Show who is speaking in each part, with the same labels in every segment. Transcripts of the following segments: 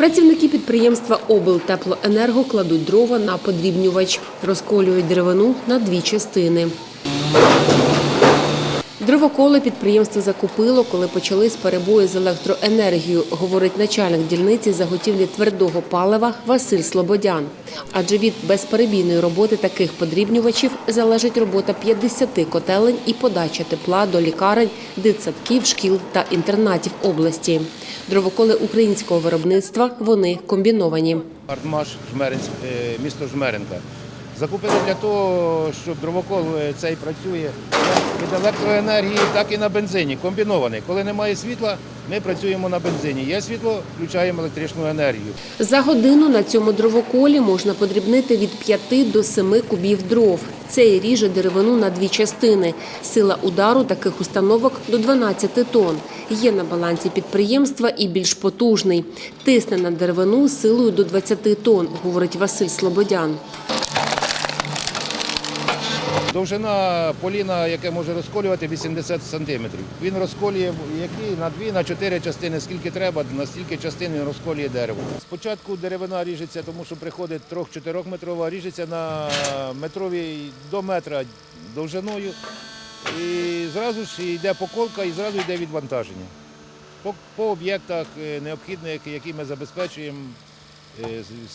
Speaker 1: Працівники підприємства Облтеплоенерго кладуть дрова на подрібнювач, розколюють деревину на дві частини. Дровоколи підприємство закупило, коли почались перебої з електроенергією, говорить начальник дільниці заготівлі твердого палива Василь Слободян. Адже від безперебійної роботи таких подрібнювачів залежить робота 50 котелень і подача тепла до лікарень, дитсадків, шкіл та інтернатів області. Дровоколи українського виробництва вони комбіновані.
Speaker 2: Артмаш Жмеринськ, е, місто Жмеринка. Закупили для того, щоб дровокол е, цей працює як від електроенергії, так і на бензині. Комбінований. Коли немає світла, ми працюємо на бензині. Є світло, включаємо електричну енергію.
Speaker 1: За годину на цьому дровоколі можна подрібнити від 5 до 7 кубів дров. Це і ріже деревину на дві частини. Сила удару таких установок до 12 тонн. Є на балансі підприємства і більш потужний. Тисне на деревину силою до 20 тонн, говорить Василь Слободян.
Speaker 2: Довжина поліна, яке може розколювати 80 сантиметрів. Він розколює які на дві, на чотири частини, скільки треба, на стільки частин він розколює дерево. Спочатку деревина ріжеться, тому що приходить 3-4 метрова, ріжеться на метровій до метра довжиною. І зразу ж йде поколка і зразу йде відвантаження. По, по об'єктах е, необхідних, які ми забезпечуємо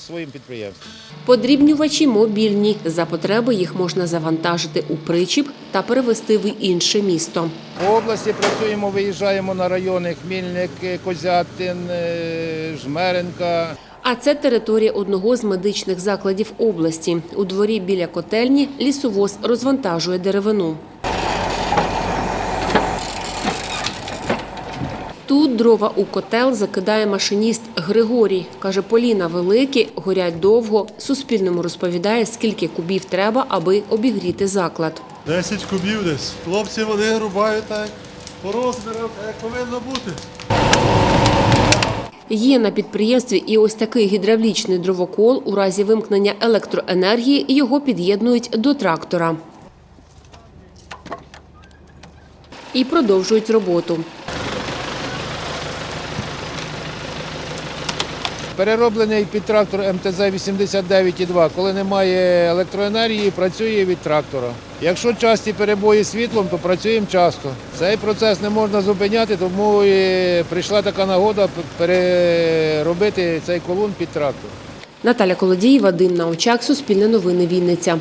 Speaker 2: своїм підприємством.
Speaker 1: Подрібнювачі мобільні. За потреби їх можна завантажити у причіп та перевезти в інше місто.
Speaker 2: По області працюємо, виїжджаємо на райони Хмільник, Козятин, е, Жмеренка.
Speaker 1: А це територія одного з медичних закладів області. У дворі біля котельні лісовоз розвантажує деревину. Тут дрова у котел закидає машиніст Григорій. Каже, поліна великі, горять довго. Суспільному розповідає, скільки кубів треба, аби обігріти заклад.
Speaker 3: 10 кубів десь. Хлопці вони рубають так по розмірах, як повинно бути.
Speaker 1: Є на підприємстві і ось такий гідравлічний дровокол. У разі вимкнення електроенергії його під'єднують до трактора. І продовжують роботу.
Speaker 2: Перероблений під трактор МТЗ 89,2. Коли немає електроенергії, працює від трактора. Якщо часті перебої світлом, то працюємо часто. Цей процес не можна зупиняти, тому і прийшла така нагода переробити цей колон під трактор.
Speaker 1: Наталя Колодієва, Дим Научак, Суспільне новини Вінниця.